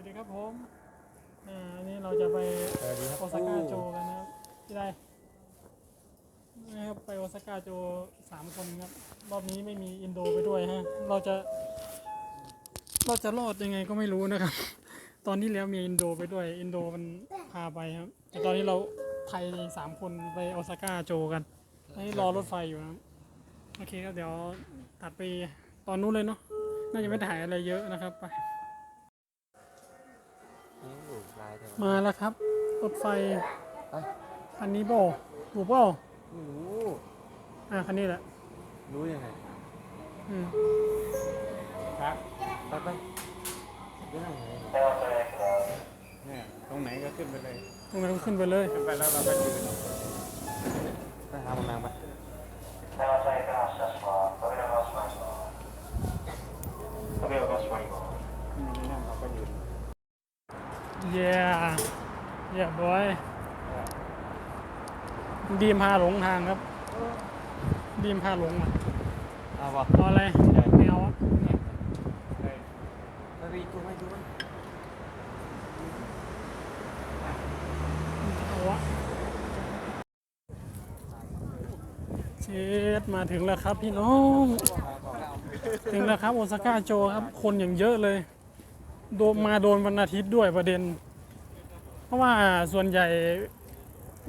วัสดีครับผมอ่าอันนี้เราจะไปสวัสดีครับโอซาก้าโจกันนะครับที่ได้นะครับไปโอซาก้าโจสามคนครับ รอบนี้ไม่มีอินโดไปด้วยฮะ เราจะ เราจะรอดยังไงก็ไม่รู้นะครับ ตอนที่แล้วมีอินโดไปด้วย อินโดมันพาไปครับ แต่ตอนนี้เราไทยสามคนไปโอซาก้าโจกันอันนี้รอรถไฟอยู่นะครับโอเคครับเดี๋ยวตัดไปตอนนู้นเลยเนาะ น่าจะไม่ถ่ายอะไรเยอะนะครับไป อยู่ลายเท่าไหร่มาแล้วครับรถไฟเอ้ยคันนี้เปล่าถูกเปล่าไม่รู้อ่าคันนี้แหละรู้ยังไงอืมครับไปไปเรื่องอะไรเนี่ยตรงไหนก็ขึ้นไปเลยตรงนั้นก็ขึ้นไปเลย ขึ้นไปแล้วเราก็ยืนไปหามันนางไป นี่นั่งเราก็ยืน เย้เย้บอยดีมพาหลงทางครับดีมพาหลงอะเอาวะเอาอะไรไม่เอาอะเลยไปไปดูไหมดูไหมเอาวะเช็ดมาถึงแล้วครับพี่น้อง ถึงแล้วครับโอซาก้าโจครับ คนอย่างเยอะเลย โดนมาโดนวันอาทิตย์ด้วยประเด็น เพราะว่าส่วนใหญ่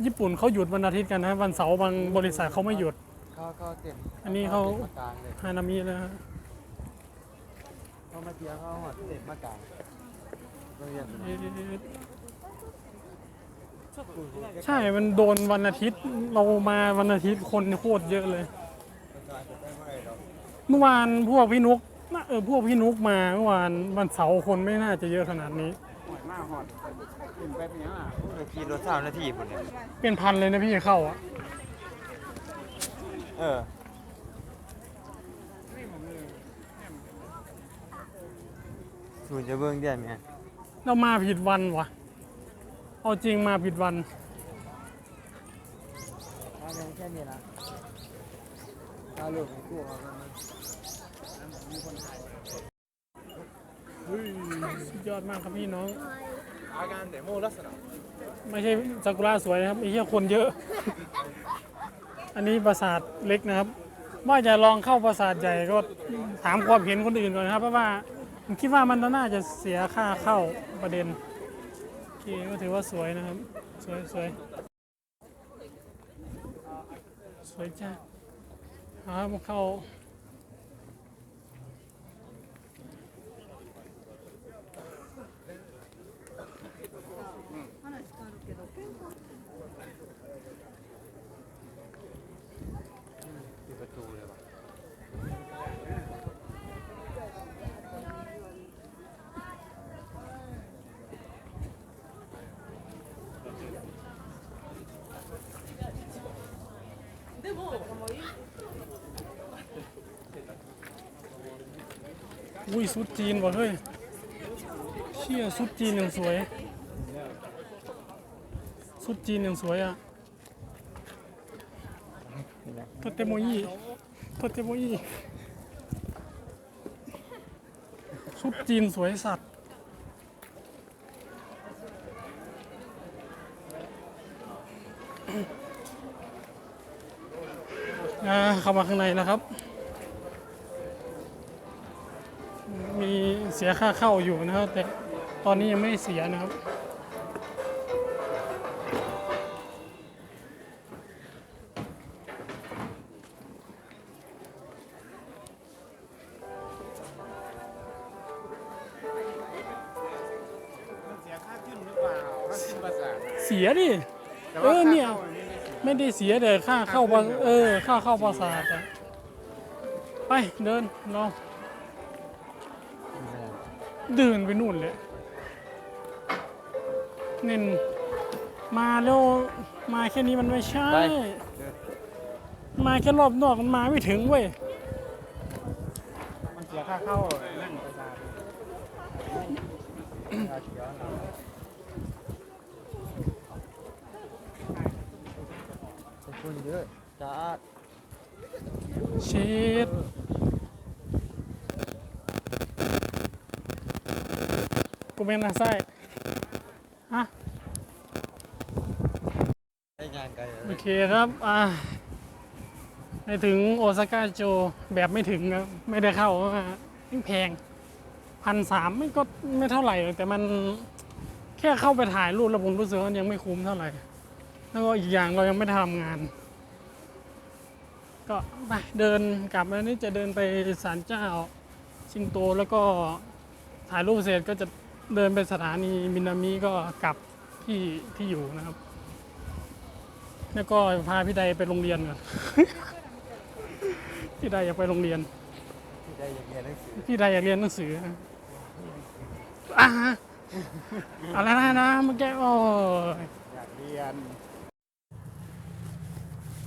ญี่ปุ่นเขาหยุดวันอาทิตย์กันนะวันเสาร์บางบริษัทเขาไม่หยุด เขาเขาเต็มอันนี้เขา ต็มมากลางเลยฮานามิเลยฮะเขามาเที่ยวเขาหอดเต็มมากลางเราเรียนใช่มันโดนวันอาทิตย์เรามาวันอาทิตย์คนโคตรเยอะเลย เมื่อวานพวกพี่นุก น่าเออพวกพี่นุกมาเมื่อวานวันเสาร์คนไม่น่าจะเยอะขนาดนี้ หอยมากหอดขึ้นไปเป็นยังอะเมื่อกี้รถสามนาทีคนเนี่ยเป็นพันเลยนะพี่เข้าอะเออสูนจะเบิ่งเดือนไหมเรามาผิดวันวะเอาจริงมาผิดวันถ้าเป็นแค่นี้นะถ้าลูกในตู้เขา ก็มีสุดยอดมากครับพี่น้อง อาการเดโมลักษณะไม่ใช่ซากุระสวยนะครับไอ้เหี้ยคนเยอะ อันนี้ปราสาทเล็กนะครับ ว่าจะลองเข้าปราสาทใหญ่ก็ถามความเห็นคนอื่นก่อนนะครับ เพราะว่าผมคิดว่ามันน่าจะเสียค่าเข้าประเด็นโอเคก็ถือว่าสวยนะครับ สวยสวยสวยจ้าเอาครับมาเข้า ปิดประตูเลยว่ะ อุ้ยสุดจีนว่ะเฮ้ยเชี่ยสุดจีนอย่างสวย สุดจีนอย่างสวยอะโทเตโมยี่โทเตโมยี่สุดจีนสวยสัตว์ เข้ามาข้างในแล้วครับ เสียค่าเข้าอยู่นะครับ แต่ตอนนี้ยังไม่เสียนะครับ เสียค่าขึ้นหรือเปล่าค่าขึ้นภาษาเสียดิ แต่เอว่าอเนี่ย ค่าข้าไม่ได้เสีย ไม่ได้เสียแต่ค่าเข้าปราเออค่าเข้าปราสาทอะไปเดินลอง เดินไปนู่นเลยเน้นมาแล้วมาแค่นี้มันไม่ใช่มาแค่รอบนอกมันมาไม่ถึงเว้ย มันเสียค่าเข้านั่งภาษาทชาเขียวหน่อยคนเยอะจ้าเช็ดโอ กูเมนนาไซฮะได้งานไกลโอเคครับ อ่าไปถึงโอซาก้าโจแบบไม่ถึงครับไม่ได้เข้าเพราะว่าแพงพันสามไม่ก็ไม่เท่าไหร่หรอกแต่มันแค่เข้าไปถ่ายรูปแล้วผมรู้สึกว่ามันยังไม่คุ้มเท่าไหร่ แล้วก็อีกอย่างเรายังไม่ได้ทำงาน ก็ไปเดินกลับมานี่จะเดินไปศาลเจ้าชิงโตแล้วก็ถ่ายรูปเสร็จก็จะ เดินไปสถานีมินามิก็กลับที่ที่อยู่นะครับ แล้วก็พาพี่ใดไปโรงเรียนก่อน พี่ใดอยากไปโรงเรียน ที่ได้อย่างเงี้ยหนังสือพี่ใดอยากเรียนหนังสืออะอะไรนะนะเมื่อกี้โอ้ย อยากเรียน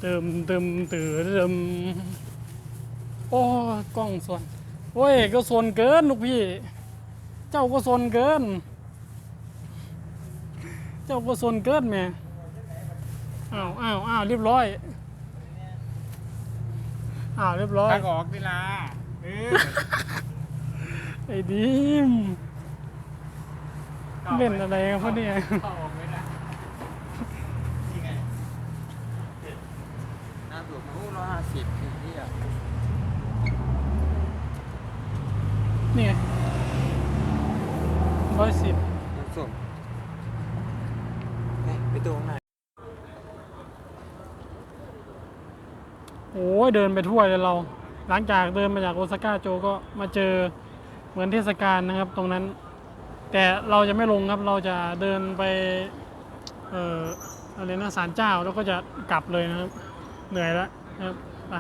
เติมเติมตือเติมโอ้ยกล้องส่วนโอ้ยก็ส่วนเกินลูกพี่ เจ้าก็ส่วนเกิน เจ้าก็ส่วนเกินแม่อ้าวอ้าวอ้าวเรียบร้อยอ้าวเรียบร้อยทางออกเวลาเออไอ้ดิมเล่นอะไรกันพวกเนี่ยเข้าออกไม่ได้ที่ไงน้ำดูดมาโอ้ร้อยห้าสิบที่ที่อะนี่ไง ร้อยสิบน้ำส้มเฮ้ยไปตรงไหนโอ้ยเดินไปทั่วเลยเรา หลังจากเดินมาจากโอซาก้าโจก็มาเจอเหมือนเทศกาลนะครับ ตรงนั้น แต่เราจะไม่ลงครับเราจะเดินไปเอ่ออะไรนะศาลเจ้าแล้วก็จะกลับเลยนะครับ เหนื่อยแล้วนะครับไป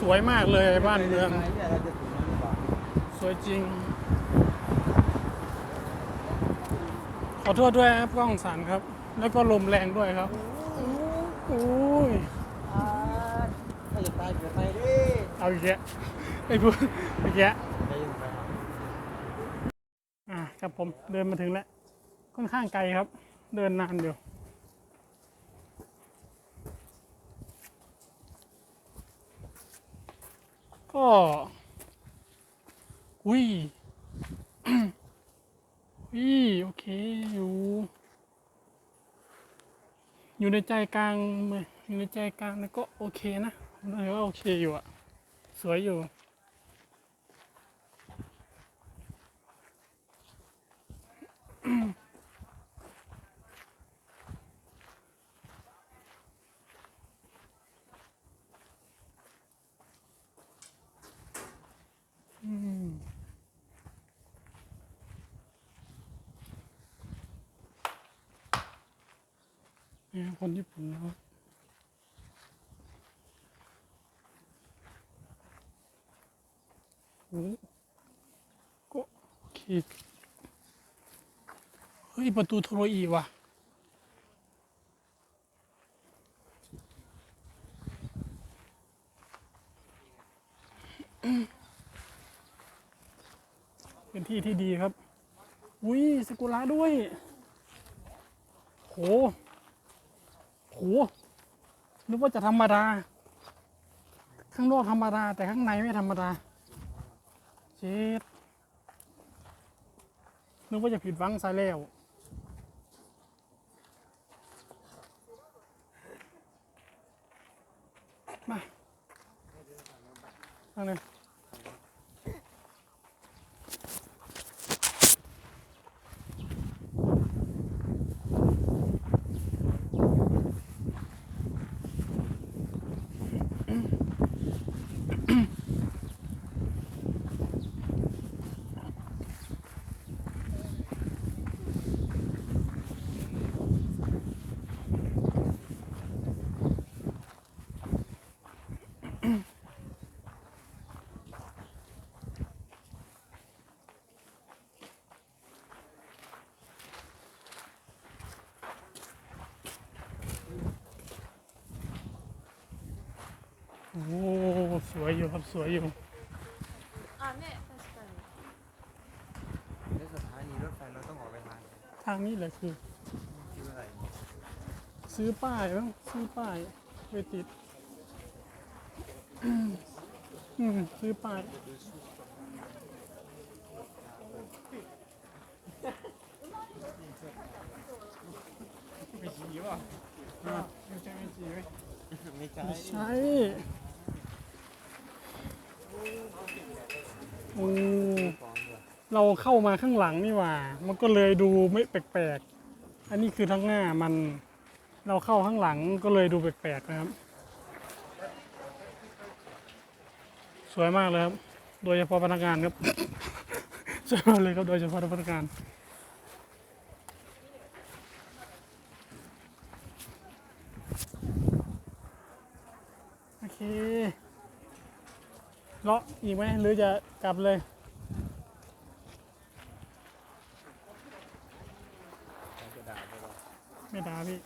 สวยมากเลยบ้านเมืองเนี่ยเราจะ วยจริง ขอโทษด้วยครับกล้องสันครับ แล้วก็ลมแรงด้วยครับโอ้ยถ้าจะตายเกิดไปดิเอาอีกแล้วไอ้พูดอีกแล้วไปยังไปครับอะครับผมเดินมาถึงแล้ว ค่อนข้างไกลครับ เดินนานเดียวก็ อุ้ยอุ้ยโอเคอยู่ อยู่ในใจกลางอยู่ในใจกลางนะก็โอเคนะผมถือว่าโอเคอยู่อะสวยอยู่อื นี่คนญี่ปุ่นนะครับโอ้ก็โอเคเฮ้ย ประตูโทรอีว่ะเป็นที่ที่ดีครับ อุ้ยสกุระด้วย โห นึกว่าจะธรรมดา ข้างนอกธรรมดา แต่ข้างในไม่ธรรมดาเจ็ดนึกว่าจะผิดหวังซะแล้วมาทางไห อยู่ครับสวยอยู่อ่าเนี่ยในสถานีรถไฟเราต้องออกไปทางทางนี้แหละคือ คืออะไรซื้อป้ายบ้างซื้อป้ายไปติดอืมซื้อป้ายไม่ใช่ไม่ใช่ ไม่ใช่ โอ้เราเข้ามาข้างหลังนี่หว่า มันก็เลยดูไม่แปลกๆ อันนี้คือทั้งหน้ามัน เราเข้าข้างหลังก็เลยดูแปลกๆนะครับ สวยมากเลยครับ โดยเฉพาะพนักงานครับ สวยมากเลยครับ โดยเฉพาะพนักงานโอเค เลาะอีกไหมหรือจะกลับเลยไม่ด่าพี่